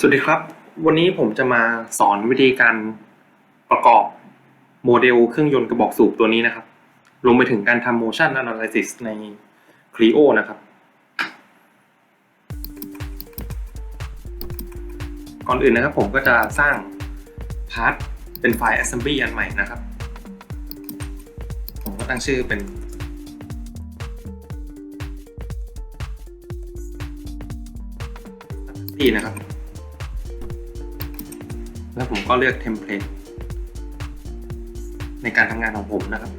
สวัสดีครับ วันนี้ผมจะมาสอนวิธีการประกอบโมเดลเครื่องยนต์กระบอกสูบตัวนี้นะครับรวมไปถึงการทำ motion analysis ใน Creo นะครับ ก่อนอื่นนะครับผมก็จะสร้างพาร์ทเป็นไฟล์ assembly อันใหม่นะครับ ผมก็ตั้งชื่อเป็น assembly นะครับ แล้วผมก็เลือกเทมเพลตในการทำงานของผมนะครับ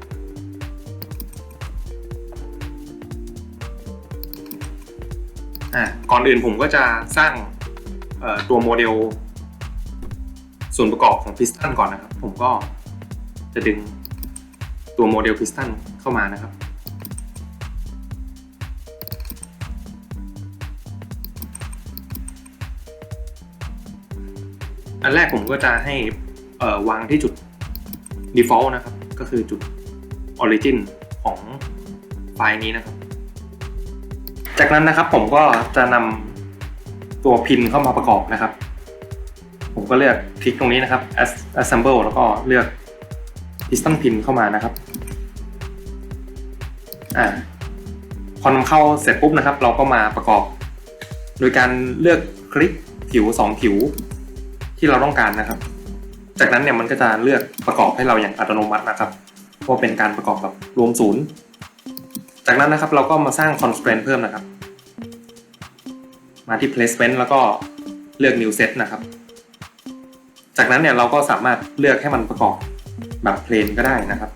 อ่าก่อนอื่นผมก็จะสร้างตัวโมเดล ส่วนประกอบของพิสตันก่อนนะครับ ผมก็จะดึงตัวโมเดลพิสตันเข้ามานะครับ อันแรกผมก็จะให้วางที่จุด default นะครับ ก็คือจุด origin ของไฟล์นี้นะครับ จากนั้นนะครับผมก็จะนำตัวพินเข้ามาประกอบนะครับ ผมก็เลือกคลิกตรงนี้นะครับ As- assemble แล้วก็เลือก piston pin เข้ามานะครับอ่าพอนำเข้าเสร็จปุ๊บนะครับ เราก็มาประกอบ โดยการเลือกคลิกผิวสองผิว ที่เราต้องการนะครับ จากนั้นเนี่ยมันก็จะเลือกประกอบให้เราอย่างอัตโนมัตินะครับว่าเป็นการประกอบแบบรวมศูนย์ จากนั้นนะครับเราก็มาสร้าง constraint เพิ่มนะครับ มาที่ placement แล้วก็เลือก new set นะครับ จากนั้นเนี่ยเราก็สามารถเลือกให้มันประกอบแบบ plain ก็ได้นะครับ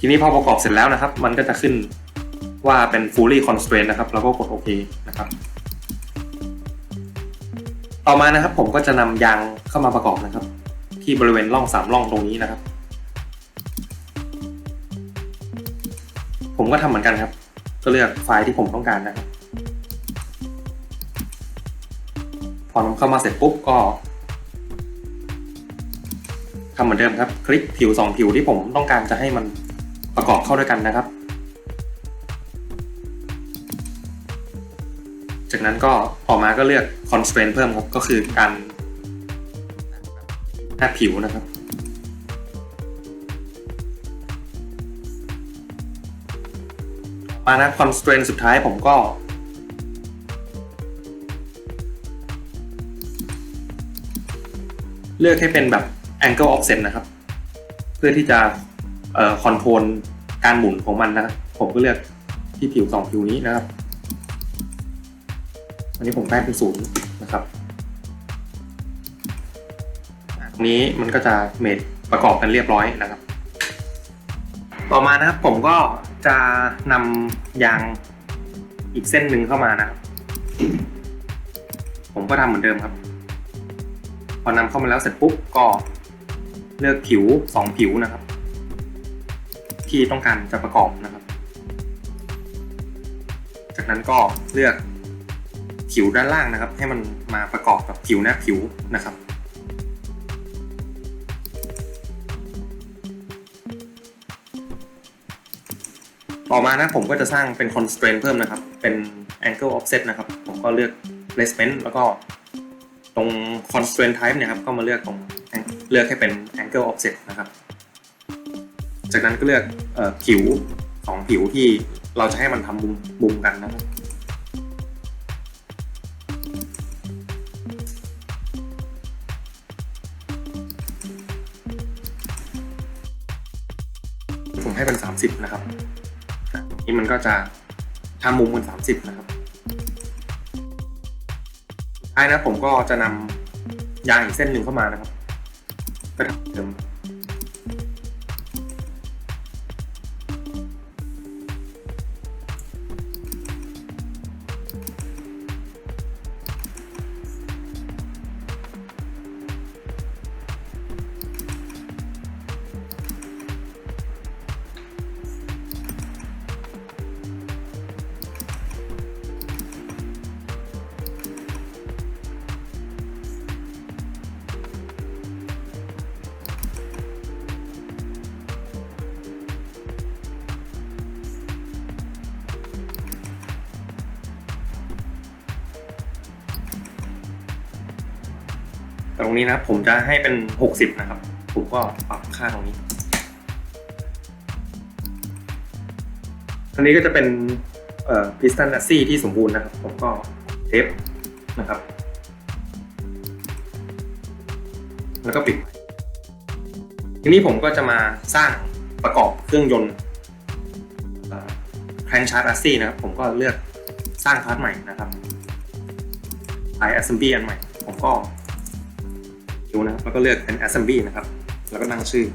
ทีนี้พอประกอบเสร็จแล้วนะครับ มันก็จะขึ้น ว่าเป็น fully constrained นะครับ แล้วก็กดโอเคนะครับ ต่อมานะครับผมก็จะนำยางเข้ามาประกอบนะครับ ที่บริเวณร่องสามร่องตรงนี้นะครับ ผมก็ทำเหมือนกันครับ ก็เลือกไฟล์ที่ผมต้องการนะครับ พอนำเข้ามาเสร็จปุ๊บก็ทำเหมือนเดิมครับ คลิกผิวสองผิวที่ผมต้องการจะให้มันประกอบเข้าด้วยกันนะครับ นั้นก็ต่อมาก็เลือก constraint เพิ่มครับก็คือการหน้าผิวนะครับมานะ constraint สุดท้ายผมก็เลือกให้เป็นแบบ angle offset นะครับ เพื่อที่จะเอ่อ control การหมุนของมันนะครับ ผมก็เลือกที่ผิวสองผิวนี้นะครับ อันนี้ผมแต้เป็นศูนย์นะครับตรงนี้มันก็จะเมดประกอบกันเรียบร้อยนะครับ ต่อมานะครับผมก็จะนำยางอีกเส้นหนึ่งเข้ามานะครับ ผมก็ทำเหมือนเดิมครับ พอนำเข้ามาแล้วเสร็จปุ๊บก็เลือกผิวสองผิวนะครับ ที่ต้องการจะประกอบนะครับ จากนั้นก็เลือก ผิวด้านล่างนะครับ ให้มันมาประกอบกับผิวหน้าผิวนะครับ ต่อมานะผมก็จะสร้างเป็น constraint เพิ่มนะครับ เป็น angle offset นะครับ ผมก็เลือก placement แล้วก็ตรง constraint type เนี่ยครับ ก็มาเลือกตรงเลือกให้เป็น angle offset นะครับ จากนั้นก็เลือกออผิวสองผิวที่เราจะให้มันทำมุมมุมกันนะครับ 30 นะครับนี่มันก็จะทำมุมกัน 30 นะครับท้ายนะผมก็จะนำยางอีกเส้นหนึ่งเข้ามานะครับก็ทำเดิม ตรงนี้นะผมจะให้เป็น 60 นะครับ ผมก็ปรับค่าตรงนี้ อันนี้ก็จะเป็นพิสตันแอซี่ที่สมบูรณ์นะครับ ผมก็เทปนะครับ แล้วก็ปิด ทีนี้ผมก็จะมาสร้างประกอบเครื่องยนต์แครงชาร์ t แอซี่นะครับ ผมก็เลือกสร้างพาร์ทใหม่นะครับไอ assembly อันใหม่ ผมก็ ดูนะแล้วก็เลือกเป็น assembly นะครับ แล้วก็ตั้งชื่อ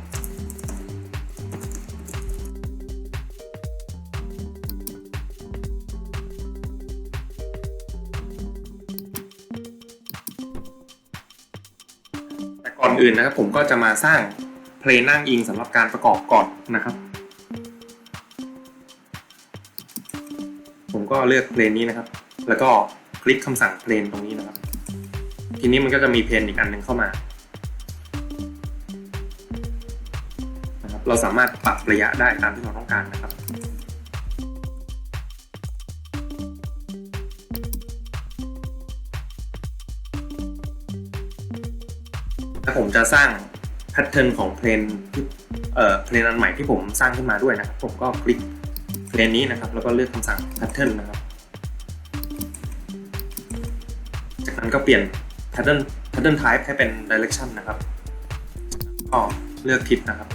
แต่ก่อนอื่นนะครับผมก็จะมาสร้างเพลงนั่งอิงสำหรับการประกอบก่อนนะครับ ผมก็เลือกเพลงนี้นะครับ แล้วก็คลิกคำสั่งเพลงตรงนี้นะครับ ทีนี้มันก็จะมีเพลงอีกอันหนึ่งเข้ามา เราสามารถปรับระยะได้ตามที่เราต้องการนะครับถ้าผมจะสร้างแพทเทิร์นของเพลงที่เอ่อเพลงอันใหม่ที่ผมสร้างขึ้นมาด้วยนะครับ ผมก็คลิกเพลงนี้นะครับ แล้วก็เลือกคำสั่งแพทเทิร์นนะครับ จากนั้นก็เปลี่ยนแพทเทิร์นแพทเทิร์นไทป์ให้เป็น direction นะครับก็เลือกทิศนะครับ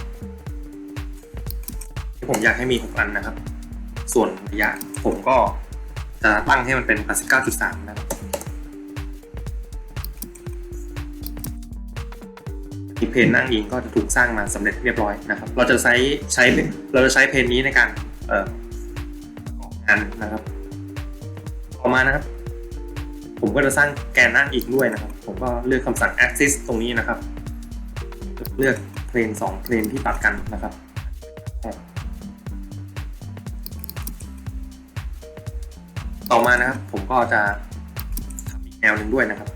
ผมอยากให้มี 6 อันนะครับ ส่วนระยะผมก็จะตั้งให้มันเป็น 89.3 นะครับีเพนนั่งอิงก็จะถูกสร้างมาสำเร็จเรียบร้อยนะครับ เราจะใช้ใช้เราจะใช้เพนนี้ในการเอ่อกงานนะครับ ต่อมานะครับ ผมก็จะสร้างแกนนั่งอิงด้วยนะครับ ผมก็เลือกคำสั่ง axis ตรงนี้นะครับ เลือกเพลนสองเพลนที่ตัดกันนะครับ มานะครับ ผมก็จะทำอีกแนวหนึ่งด้วยนะครับ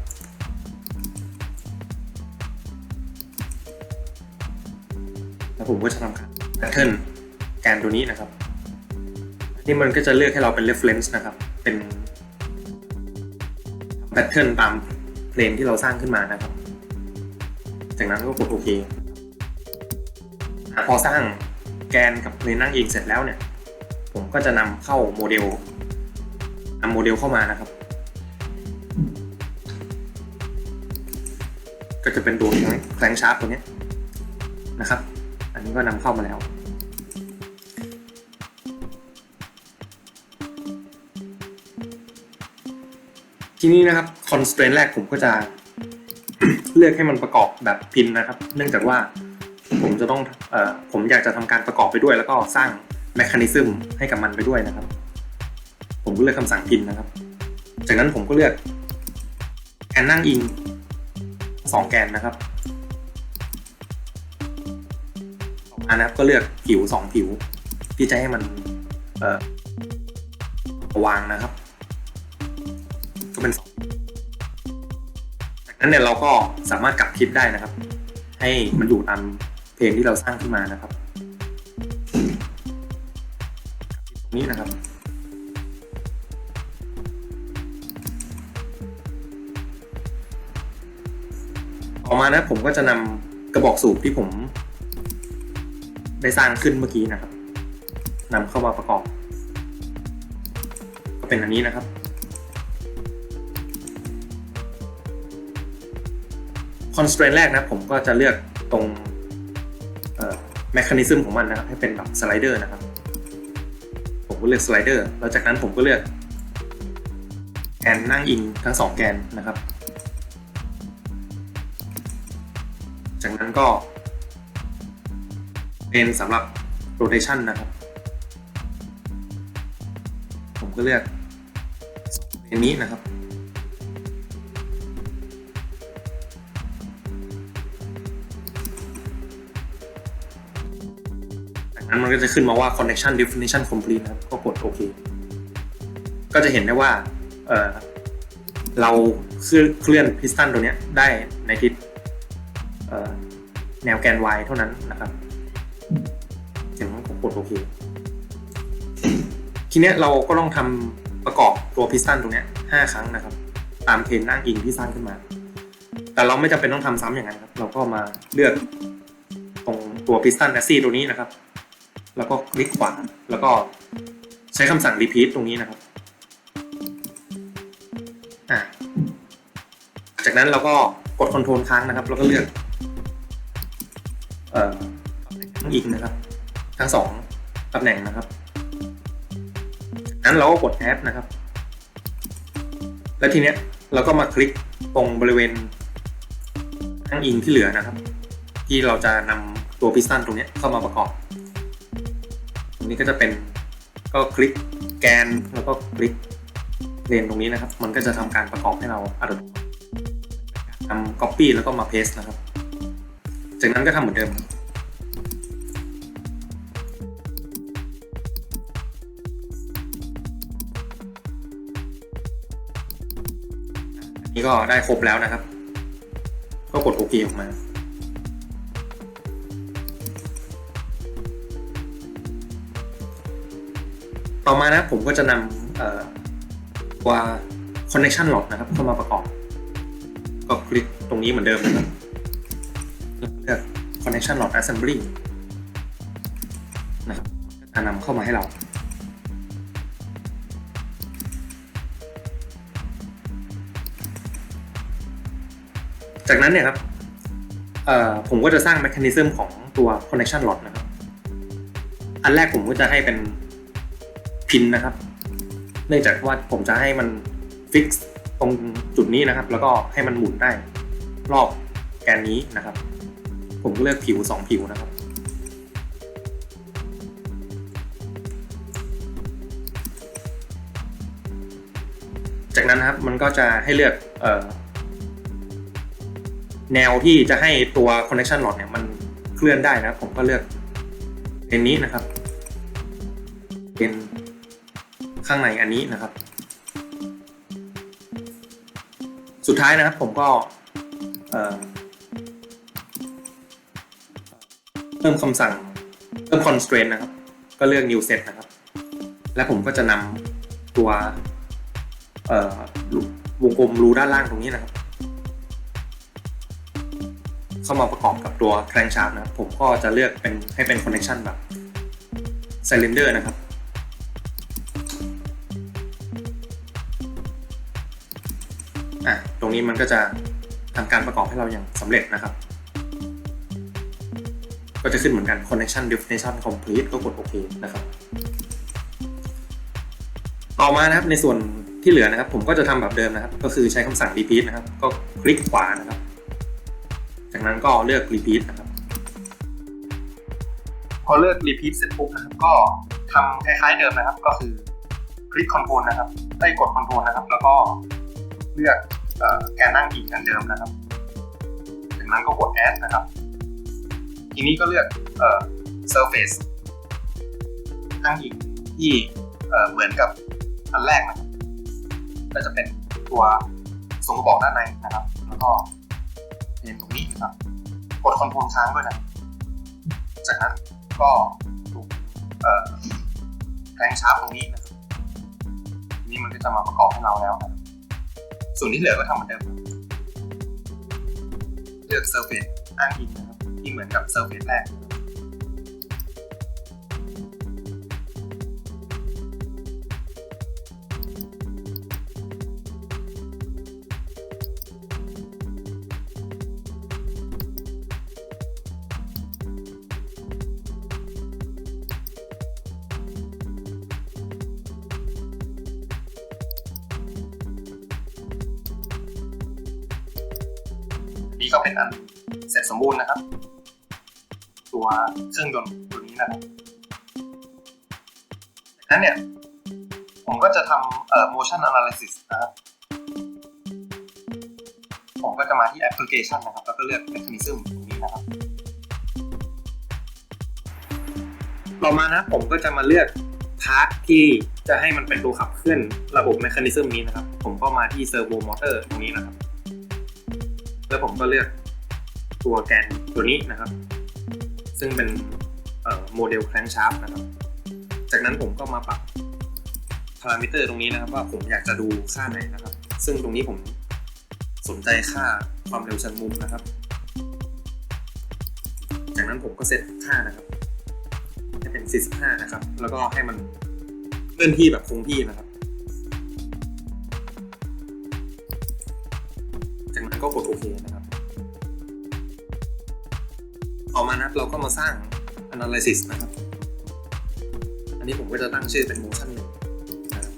แล้วผมก็จะทำการ pattern แกนตัวนี้นะครับนี่มันก็จะเลือกให้เราเป็น reference นะครับ เป็น pattern ตามเพลงที่เราสร้างขึ้นมานะครับ จากนั้นก็กดโอเคพอสร้างแกนกับเพลงนั่งเองเสร็จแล้วเนี่ย ผมก็จะนำเข้าโมเดล โมเดลเข้ามานะครับ ก็จะเป็นตัวแคลงชาร์ปตัวนี้นะครับ อันนี้ก็นำเข้ามาแล้วทีนี้นะครับ constraint แรกผมก็จะเลือกให้มันประกอบแบบพินนะครับ เนื่องจากว่าผมจะต้องเอ่อผมอยากจะทำการประกอบไปด้วย แล้วก็สร้างแมคานิซึมให้กับมันไปด้วยนะครับ ผมก็เลือกคำสั่งพินนะครับ จากนั้นผมก็เลือกแกนนั่งอิงสองแกนนะครับต่อมานะครับก็เลือกผิวสองผิว ที่จะให้มันเอ่อวางนะครับ ก็เป็นสองจากนั้นเนี่ยเราก็สามารถกลับทิศได้นะครับ ให้มันอยู่ตามเพลงที่เราสร้างขึ้นมานะครับตรงนี้นะครับ ต่อมานะผมก็จะนำกระบอกสูบที่ผม ได้สร้างขึ้นเมื่อกี้นะครับนำเข้ามาประกอบ ก็เป็นอันนี้นะครับ constraint แรกนะผมก็จะเลือกตรงแมคานิซึมของมันนะครับ ให้เป็นแบบสไลเดอร์นะครับ ผมก็เลือกสไลเดอร์แล้วจากนั้นผมก็เลือกแกนนั่งอิงทั้งสองแกนนะครับ ก็ เป็นสำหรับ rotation นะครับ ผมก็เลือกเพลงนี้นะครับ จากนั้นมันก็จะขึ้นมาว่า connection definition complete นะครับ ก็กดโอเค ก็จะเห็นได้ว่า เออเราเคลื่อนพิสตันตัวนี้ได้ในทิศ แนวแกน y เท่านั้นนะครับอย่างนั้นผมกดโอเค ทีเนี้ยเราก็ต้องทำประกอบตัวพิสตันตรงเนี้ยห้าครั้งนะครับ ตามเพนนั่งอิงที่สร้างขึ้นมา แต่เราไม่จำเป็นต้องทำซ้ำอย่างนั้นครับ เราก็มาเลือกตรงตัวพิสตันแอซี่ตัวนี้นะครับ แล้วก็คลิกขวา แล้วก็ใช้คำสั่ง repeat ตรงนี้นะครับอะจากนั้นเราก็กด Ctrl ค้างนะครับ แล้วก็เลือก อ่อทั้งอีกนะครับ ทั้งสองตำแหน่งนะครับนั้นเราก็กด add นะครับ แล้วทีเนี้ยเราก็มาคลิกตรงบริเวณข้างอิงที่เหลือนะครับ ที่เราจะนำตัวพิสตันตรงเนี้ยเข้ามาประกอบ ตรงนี้ก็จะเป็นก็คลิกแกนแล้วก็คลิกเลนตรงนี้นะครับ มันก็จะทำการประกอบให้เราอัตโนมัติทำ copy แล้วก็มา paste นะครับ จากนั้นก็ทำเหมือนเดิมอันนี้ก็ได้ครบแล้วนะครับ ก็กดโอเคออกมาต่อมานะผมก็จะนำเอ่อตัว connection log นะครับเข้ามาประกอบ ก็คลิกตรงนี้เหมือนเดิมนะครับ เลือก connection lock assembly นะครับจะนำเข้ามาให้เรา จากนั้นเนี่ยครับผมก็จะสร้าง mechanism ของตัว connection lock นะครับ อันแรกผมก็จะให้เป็นพินนะครับ เนื่องจากว่าผมจะให้มันฟิกตรงจุดนี้นะครับ แล้วก็ให้มันหมุนได้รอบแกนนี้นะครับ ผมก็เลือกผิว 2 ผิวนะครับ จากนั้นนะครับมันก็จะให้เลือกออแนวที่จะให้ตัว connection rod เนี่ยมันเคลื่อนได้นะผมก็เลือกเป็นนี้นะครับ เป็นข้างในอันนี้นะครับ สุดท้ายนะครับผมก็ เพิ่มคำสั่งเพิ่ม constraint นะครับ ก็เลือก new set นะครับ และผมก็จะนำตัววงกลมรูด้านล่างตรงนี้นะครับ เข้ามาประกอบกับตัว crankshaft นะครับ ผมก็จะเลือกเป็นให้เป็น connection แบบ cylinder นะครับอะตรงนี้มันก็จะทำการประกอบให้เราอย่างสำเร็จนะครับ ก็จะขึ้นเหมือนกัน connection definition complete ก็กดโอเคนะครับ ต่อมานะครับในส่วนที่เหลือนะครับ ผมก็จะทำแบบเดิมนะครับ ก็คือใช้คำสั่ง repeat นะครับ ก็คลิกขวานะครับ จากนั้นก็เลือก repeat นะครับ พอเลือก repeat เสร็จปุ๊บนะครับก็ทำคล้ายๆเดิมนะครับ ก็คือคลิก control นะครับ ได้กด control นะครับ แล้วก็เลือกแกนนั่งอีกอันเดิมนะครับ จากนั้นก็กด add นะครับ ทีนี้ก็เลือกเอ่อ surface นั่งอีกที่เอ่อเหมือนกับอันแรกนะครับก็จะเป็นตัวทรงกระบอกด้านในนะครับ แล้วก็เป็นตรงนี้นะครับ กด control ค้างด้วยนะ จากนั้นก็ถูกเอ่อแรงชาร์ปตรงนี้นะครับทีนี้มันก็จะมาประกอบให้เราแล้วนะส่วนที่เหลือก็ทำเหมือนเดิมเลือก surface อ้างอิงนะ ที่เหมือนกับ surface แรกนะครับอันนี้ก็เป็นอันเสร็จสมบูรณ์นะครับ ตัวเครื่องยนต์ตัวนี้นะครับจากนั้นเนี่ย ผมก็จะทำเอ่อ motion analysis นะครับ ผมก็จะมาที่ application นะครับ แล้วก็เลือก mechanism ตรงนี้นะครับ ต่อมานะผมก็จะมาเลือกพาร์ทที่จะให้มันเป็นตัวขับเคลื่อนระบบ mechanism นี้นะครับ ผมก็มาที่ servo motor ตรงนี้นะครับ แล้วผมก็เลือกตัวแกนตัวนี้นะครับ ซึ่งเป็นโมเดลแค n งชาร์ปนะครับ จากนั้นผมก็มาปรับพารามิเตอร์ตรงนี้นะครับ ว่าผมอยากจะดูค่าไหนนะครับ ซึ่งตรงนี้ผมสนใจค่าความเร็วเชิงมุมนะครับ จากนั้นผมก็เซตค่านะครับให้เป็น 45 นะครับ แล้วก็ให้มันเคลื่อนที่แบบคงที่นะครับ จากนั้นก็กดโอเคนะครับ ต่อมานะครับเราก็มาสร้าง analysis นะครับ อันนี้ผมก็จะตั้งชื่อเป็น motion หนึ่งนะครับ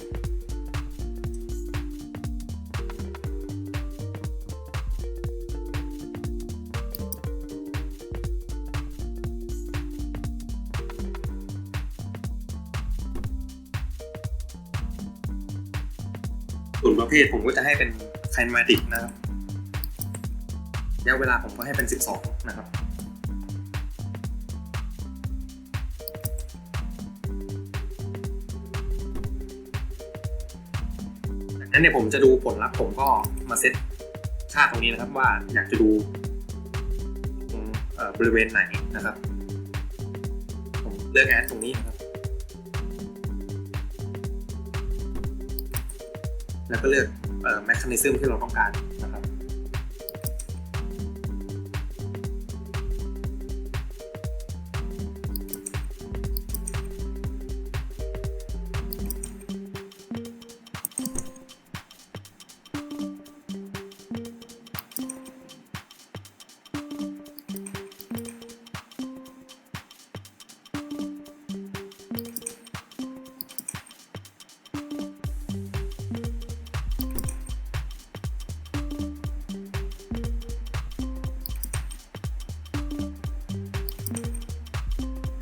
ส่วนประเภทผมก็จะให้เป็น kinematic นะครับระยะเวลาผมก็ให้เป็น 12 นะครับ นั้นเนี่ยผมจะดูผลลัพธ์ผมก็มาเซตค่าตรงนี้นะครับว่าอยากจะดูบริเวณไหนนะครับ ผมเลือกแอดตรงนี้นะครับ แล้วก็เลือกแมคคานิซึมที่เราต้องการ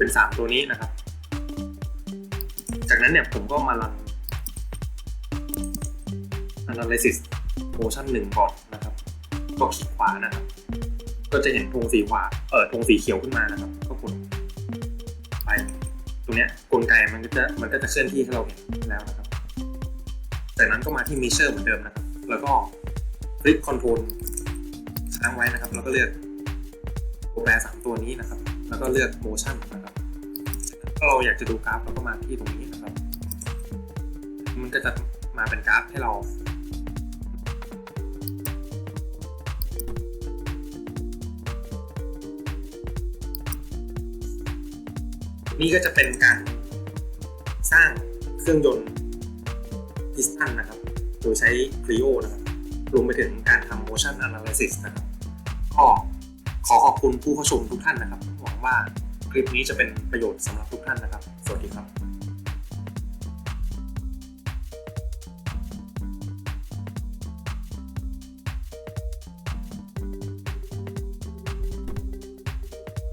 เป็น 3 ตัวนี้นะครับ จากนั้นเนี่ยผมก็มารัน analysis motion 1ก่อนนะครับก็คลิกขวานะครับ ก็จะเห็นธงสีขวาเออธงสีเขียวขึ้นมานะครับ ก็กดไปตรงเนี้ยกลไกมันก็จะมันก็จะเคลื่อนที่ให้เราเห็นแล้วนะครับ จากนั้นก็มาที่ measure เหมือนเดิมนะครับ แล้วก็คลิก control ค้างไว้นะครับ แล้วก็เลือกตัวแปรสามตัวนี้นะครับ แล้วก็เลือก motion น ถ้าเราอยากจะดูกราฟเราก็มาที่ตรงนี้นะครับ มันก็จะมาเป็นกราฟให้เรานี่ก็จะเป็นการสร้างเครื่องยนต์พิสตันนะครับ โดยใช้ Clio นะครับ รวมไปถึงการทำ motion analysis นะครับ ก็ขอขอบคุณผู้เข้าชมทุกท่านนะครับ หวังว่า ลิปนี้จะเป็นประโยชน์สำหรับทุกท่านนะครับ สวัสดีครับ